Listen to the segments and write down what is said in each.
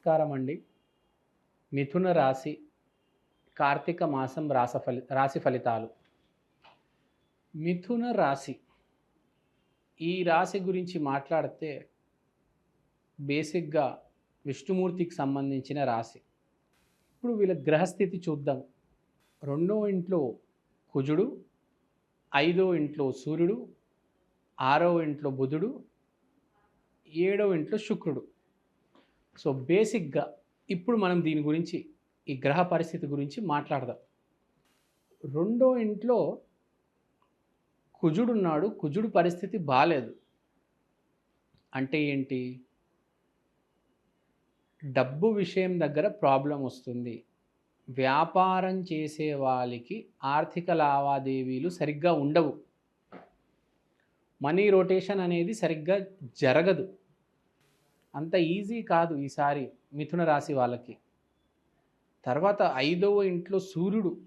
నమస్కారం అండి మిథున రాశి కార్తీక మాసం రాస ఫలి రాశి ఫలితాలు. మిథున రాశి ఈ రాశి గురించి మాట్లాడితే బేసిక్గా విష్ణుమూర్తికి సంబంధించిన రాశి. ఇప్పుడు వీళ్ళ గ్రహస్థితి చూద్దాం. రెండో ఇంట్లో కుజుడు ఐదో ఇంట్లో సూర్యుడు ఆరో ఇంట్లో బుధుడు ఏడో ఇంట్లో శుక్రుడు. సో బేసిక్గా ఇప్పుడు మనం దీని గురించి ఈ గ్రహ పరిస్థితి గురించి మాట్లాడదాం. రెండో ఇంట్లో కుజుడు ఉన్నాడు కుజుడు పరిస్థితి బాగాలేదు అంటే ఏంటి? డబ్బు విషయం దగ్గర ప్రాబ్లం వస్తుంది. వ్యాపారం చేసే వాళ్ళకి ఆర్థిక లావాదేవీలు సరిగ్గా ఉండవు. మనీ రొటేషన్ అనేది సరిగ్గా జరగదు. అంత ఈజీ కాదు ఈసారి మిథున రాశి వాళ్ళకి. తర్వాత ఐదవ ఇంట్లో సూర్యుడు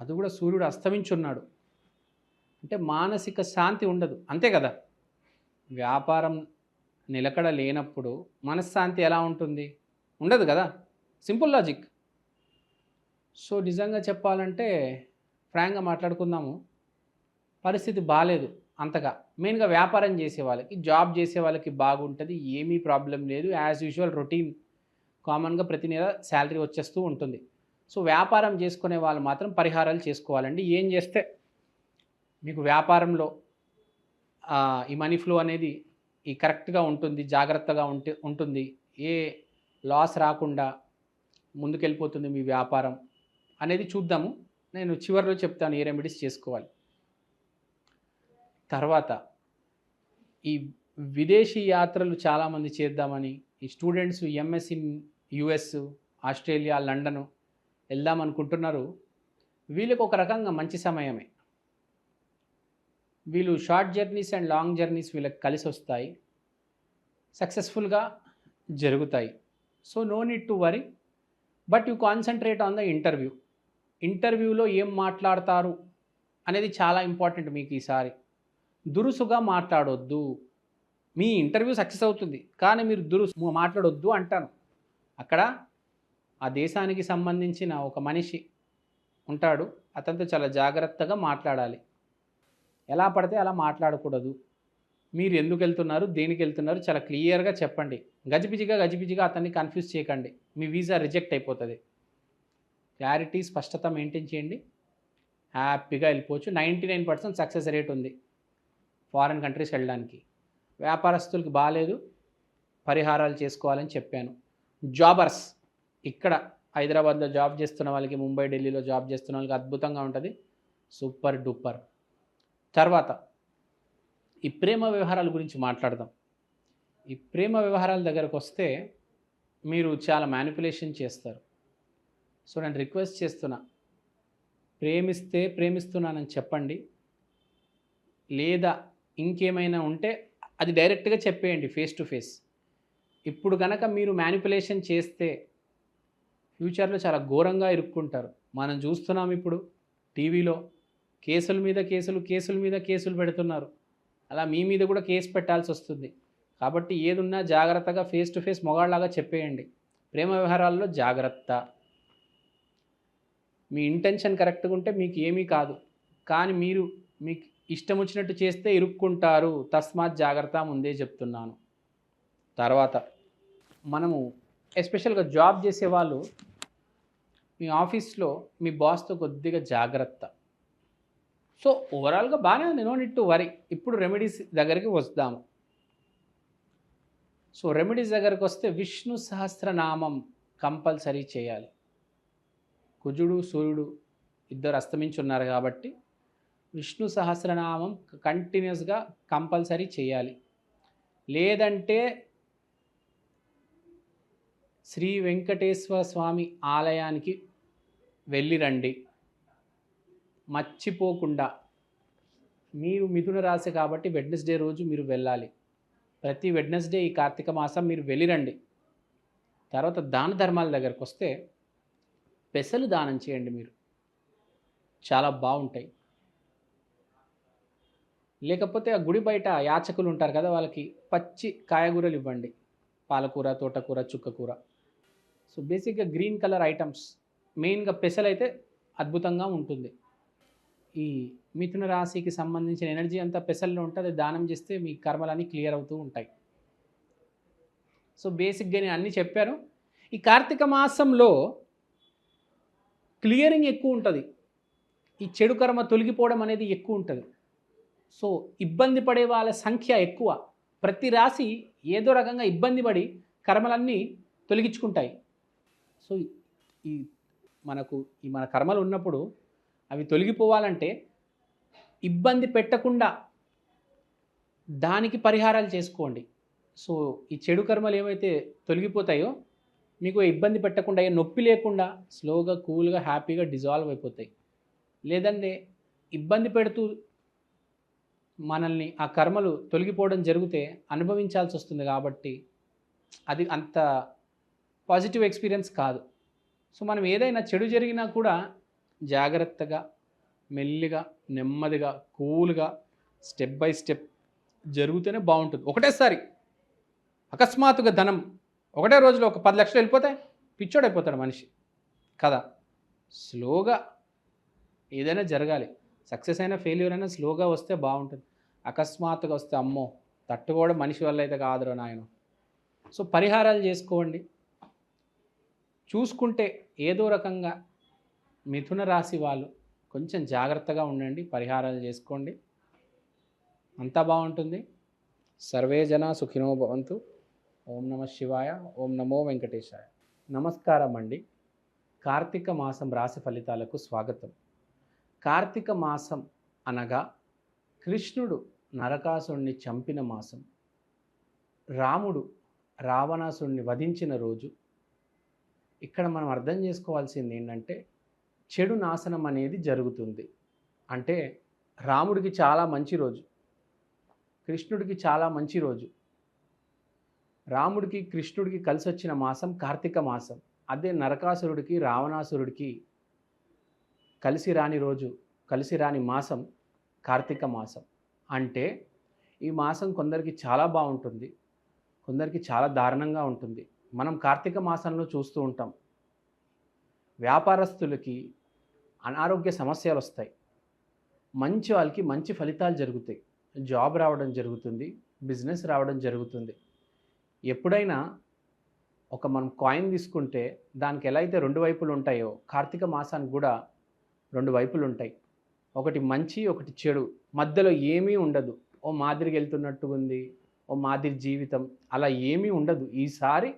అది కూడా సూర్యుడు అస్తమించున్నాడు. అంటే మానసిక శాంతి ఉండదు అంతే కదా? వ్యాపారం నిలకడ లేనప్పుడు మనశ్శాంతి ఎలా ఉంటుంది? ఉండదు కదా? Simple logic. సో నిజంగా చెప్పాలంటే ఫ్రాంక్గా మాట్లాడుకుందాము. పరిస్థితి బాగాలేదు అంతగా. మెయిన్గా వ్యాపారం చేసే వాళ్ళకి జాబ్ చేసే వాళ్ళకి బాగుంటుంది ఏమీ ప్రాబ్లం లేదు. యాజ్ యూజువల్ రొటీన్ కామన్గా ప్రతి నెల శాలరీ వచ్చేస్తూ ఉంటుంది. సో వ్యాపారం చేసుకునే వాళ్ళు మాత్రం పరిహారాలు చేసుకోవాలండి. ఏం చేస్తే మీకు వ్యాపారంలో ఈ మనీ ఫ్లో అనేది ఈ కరెక్ట్గా ఉంటుంది జాగ్రత్తగా ఉంటే ఉంటుంది. ఏ లాస్ రాకుండా ముందుకెళ్ళిపోతుంది మీ వ్యాపారం అనేది చూద్దాము. నేను చివరిలో చెప్తాను ఏ రెమెడీస్ చేసుకోవాలి. తర్వాత ఈ విదేశీ యాత్రలు చాలామంది చేద్దామని ఈ students MS in US Australia London వెళ్దామనుకుంటున్నారు. వీళ్ళకి ఒక రకంగా మంచి సమయమే. వీళ్ళు short journeys and long journeys వీళ్ళకి కలిసి వస్తాయి. సక్సెస్ఫుల్గా జరుగుతాయి. So no need to worry. But you concentrate on the interview. ఇంటర్వ్యూలో ఏం మాట్లాడతారు అనేది చాలా ఇంపార్టెంట్ మీకు ఈసారి. దురుసుగా మాట్లాడొద్దు. మీ ఇంటర్వ్యూ సక్సెస్ అవుతుంది. కానీ మీరు దురుసు మాట్లాడొద్దు అంటాను. అక్కడ ఆ దేశానికి సంబంధించిన ఒక మనిషి ఉంటాడు. అతనితో చాలా జాగ్రత్తగా మాట్లాడాలి. ఎలా పడితే అలా మాట్లాడకూడదు. మీరు ఎందుకు వెళ్తున్నారు? దేనికి వెళ్తున్నారు? చాలా క్లియర్గా చెప్పండి. గజిబిజిగా గజిబిజిగా అతన్ని కన్ఫ్యూజ్ చేయకండి. మీ వీసా రిజెక్ట్ అయిపోతుంది. క్లారిటీ స్పష్టత మెయింటైన్ చేయండి. హ్యాపీగా వెళ్ళిపోవచ్చు. Ninety nine percent success rate ఉంది. ఫారిన్ కంట్రీస్ వెళ్ళడానికి. వ్యాపారస్తులకి బాగాలేదు పరిహారాలు చేసుకోవాలని చెప్పాను. జాబర్స్ ఇక్కడ హైదరాబాద్లో జాబ్ చేస్తున్న వాళ్ళకి ముంబై ఢిల్లీలో జాబ్ చేస్తున్న వాళ్ళకి అద్భుతంగా ఉంటుంది. Super duper. తర్వాత ఈ ప్రేమ వ్యవహారాల గురించి మాట్లాడదాం. ఈ ప్రేమ వ్యవహారాల దగ్గరకు వస్తే మీరు చాలా మ్యానిపులేషన్ చేస్తారు. సో నేను రిక్వెస్ట్ చేస్తున్నా. ప్రేమిస్తే ప్రేమిస్తున్నానని చెప్పండి. లేదా ఇంకేమైనా ఉంటే అది డైరెక్ట్గా చెప్పేయండి ఫేస్ టు ఫేస్. ఇప్పుడు కనుక మీరు మ్యానిపులేషన్ చేస్తే ఫ్యూచర్లో చాలా ఘోరంగా ఇరుక్కుంటారు. మనం చూస్తున్నాం ఇప్పుడు టీవీలో కేసుల మీద కేసులు కేసుల మీద కేసులు పెడుతున్నారు. అలా మీ మీద కూడా కేసు పెట్టాల్సి వస్తుంది. కాబట్టి ఏదున్నా జాగ్రత్తగా ఫేస్ టు ఫేస్ మొగాళ్ళలాగా చెప్పేయండి. ప్రేమ వ్యవహారాల్లో జాగ్రత్త. మీ ఇంటెన్షన్ కరెక్ట్గా ఉంటే మీకు ఏమీ కాదు. కానీ మీరు మీకు ఇష్టం వచ్చినట్టు చేస్తే ఇరుక్కుంటారు. తస్మాత్ జాగ్రత్త ముందే చెప్తున్నాను. తర్వాత మనము ఎస్పెషల్గా జాబ్ చేసే వాళ్ళు మీ ఆఫీస్లో మీ బాస్తో కొద్దిగా జాగ్రత్త. సో ఓవరాల్గా బాగానే ఉంది. నో నిట్ టు వరీ ఇప్పుడు రెమెడీస్ దగ్గరికి వస్తాము. సో రెమెడీస్ దగ్గరికి వస్తే విష్ణు సహస్రనామం కంపల్సరీ చేయాలి. కుజుడు సూర్యుడు ఇద్దరు అస్తమించి ఉన్నారు కాబట్టి విష్ణు సహస్రనామం కంటిన్యూస్గా కంపల్సరీ చేయాలి. లేదంటే శ్రీ వెంకటేశ్వర స్వామి ఆలయానికి వెళ్ళిరండి. మర్చిపోకుండా. మీరు మిథున రాశి కాబట్టి వెడ్నెస్డే రోజు మీరు వెళ్ళాలి. ప్రతి వెడ్నెస్డే ఈ కార్తీక మాసం మీరు వెళ్ళిరండి. తర్వాత దాన ధర్మాల దగ్గరకు వస్తే పెసలు దానం చేయండి మీరు. చాలా బాగుంటాయి. లేకపోతే ఆ గుడి బయట యాచకులు ఉంటారు కదా వాళ్ళకి పచ్చి కాయగూరలు ఇవ్వండి. పాలకూర తోటకూర చుక్కకూర. సో బేసిక్గా గ్రీన్ కలర్ ఐటమ్స్ మెయిన్గా పెసలు అయితే అద్భుతంగా ఉంటుంది. ఈ మిథున రాశికి సంబంధించిన ఎనర్జీ అంతా పెసల్లో ఉంటే అది దానం చేస్తే మీ కర్మలన్నీ క్లియర్ అవుతూ ఉంటాయి. సో బేసిక్గా నేను అన్నీ చెప్పాను. ఈ కార్తీక మాసంలో క్లియరింగ్ ఎక్కువ ఉంటుంది. ఈ చెడు కర్మ తొలగిపోవడం అనేది ఎక్కువ ఉంటుంది. సో ఇబ్బంది పడే వాళ్ళ సంఖ్య ఎక్కువ. ప్రతి రాశి ఏదో రకంగా ఇబ్బంది పడి కర్మలన్నీ తొలగించుకుంటాయి. సో ఈ మనకు ఈ మన కర్మలు ఉన్నప్పుడు అవి తొలగిపోవాలంటే ఇబ్బంది పెట్టకుండా దానికి పరిహారాలు చేసుకోండి. సో ఈ చెడు కర్మలు ఏమైతే తొలగిపోతాయో మీకు ఇబ్బంది పెట్టకుండా నొప్పి లేకుండా స్లోగా కూల్గా హ్యాపీగా డిజాల్వ్ అయిపోతాయి. లేదంటే ఇబ్బంది పెడుతూ మనల్ని ఆ కర్మలు తొలగిపోవడం జరిగితే అనుభవించాల్సి వస్తుంది కాబట్టి అది అంత పాజిటివ్ ఎక్స్పీరియన్స్ కాదు. సో మనం ఏదైనా చెడు జరిగినా కూడా జాగ్రత్తగా మెల్లిగా నెమ్మదిగా కూల్గా స్టెప్ బై స్టెప్ జరుగుతూనే బాగుంటుంది. ఒకటేసారి అకస్మాత్తుగా ధనం ఒకటే రోజులో ఒక పది లక్షలు వెళ్ళిపోతే పిచ్చోడైపోతాడు మనిషి. కదా? స్లోగా ఏదైనా జరగాలి. సక్సెస్ అయినా ఫెయిల్యూర్ అయినా స్లోగా వస్తే బాగుంటుంది. అకస్మాత్తుగా వస్తే అమ్మో తట్టుకోవడం మనిషి వల్ల అయితే కాదురా నాయన. సో పరిహారాలు చేసుకోండి. చూసుకుంటే ఏదో రకంగా మిథున రాశి వాళ్ళు కొంచెం జాగ్రత్తగా ఉండండి పరిహారాలు చేసుకోండి. అంతా బాగుంటుంది. సర్వే జన సుఖినో భవంతు. ఓం నమ శివాయ ఓం నమో వెంకటేశాయ. నమస్కారం అండి. కార్తీక మాసం రాశి ఫలితాలకు స్వాగతం. కార్తీక మాసం అనగా కృష్ణుడు నరకాసుడిని చంపిన మాసం. రాముడు రావణాసుడిని వధించిన రోజు. ఇక్కడ మనం అర్థం చేసుకోవాల్సింది ఏంటంటే చెడు నాశనం అనేది జరుగుతుంది. అంటే రాముడికి చాలా మంచి రోజు. కృష్ణుడికి చాలా మంచి రోజు. రాముడికి కృష్ణుడికి కలిసి వచ్చిన మాసం కార్తీక మాసం. అదే నరకాసురుడికి రావణాసురుడికి కలిసి రాని రోజు కలిసి రాని మాసం కార్తీక మాసం. అంటే ఈ మాసం కొందరికి చాలా బాగుంటుంది. కొందరికి చాలా దారుణంగా ఉంటుంది. మనం కార్తీక మాసంలో చూస్తూ ఉంటాం. వ్యాపారస్తులకి అనారోగ్య సమస్యలు వస్తాయి. మంచి వాళ్ళకి మంచి ఫలితాలు జరుగుతాయి. జాబ్ రావడం జరుగుతుంది. బిజినెస్ రావడం జరుగుతుంది. ఎప్పుడైనా ఒక మనం కాయిన్ తీసుకుంటే దానికి ఎలా అయితే రెండు వైపులు ఉంటాయో కార్తీక మాసానికి కూడా రెండు వైపులు ఉంటాయి. ఒకటి మంచి ఒకటి చెడు. మధ్యలో ఏమీ ఉండదు. ఓ మాదిరికి వెళ్తున్నట్టుగా ఉంది. ఓ మాదిరి జీవితం. అలా ఏమీ ఉండదు. ఈసారి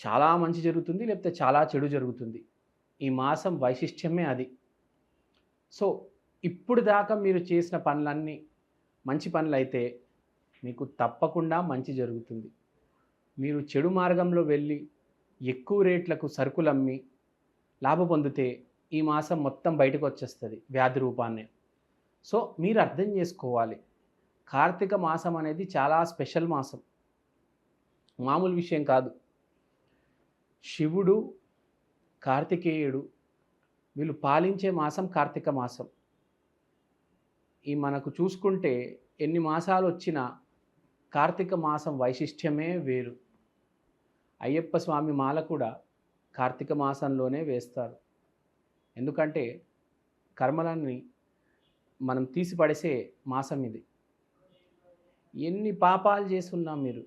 చాలా మంచి జరుగుతుంది లేకపోతే చాలా చెడు జరుగుతుంది. ఈ మాసం వైశిష్ట్యమే అది. సో ఇప్పుడు దాకా మీరు చేసిన పనులన్నీ మంచి పనులు అయితే మీకు తప్పకుండా మంచి జరుగుతుంది. మీరు చెడు మార్గంలో వెళ్ళి ఎక్కువ రేట్లకు సరుకులు అమ్మి లాభ పొందితే ఈ మాసం మొత్తం బయటకు వచ్చేస్తుంది వ్యాధి రూపాన్ని. సో మీరు అర్థం చేసుకోవాలి. కార్తీక మాసం అనేది చాలా స్పెషల్ మాసం. మామూలు విషయం కాదు. శివుడు కార్తికేయుడు వీళ్ళు పాలించే మాసం కార్తీక మాసం. ఈ మనకు చూసుకుంటే ఎన్ని మాసాలు వచ్చినా కార్తీక మాసం వైశిష్ట్యమే వేరు. అయ్యప్ప స్వామి మాల కూడా కార్తీక మాసంలోనే వేస్తారు. ఎందుకంటే కర్మలన్నీ మనం తీసిపడేసే మాసం ఇది. ఎన్ని పాపాలు చేస్తున్నా మీరు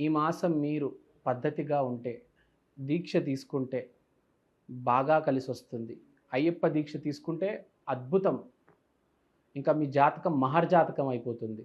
ఈ మాసం మీరు పద్ధతిగా ఉంటే దీక్ష తీసుకుంటే బాగా కలిసి వస్తుంది. అయ్యప్ప దీక్ష తీసుకుంటే అద్భుతం. ఇంకా మీ జాతకం మహర్జాతకం అయిపోతుంది.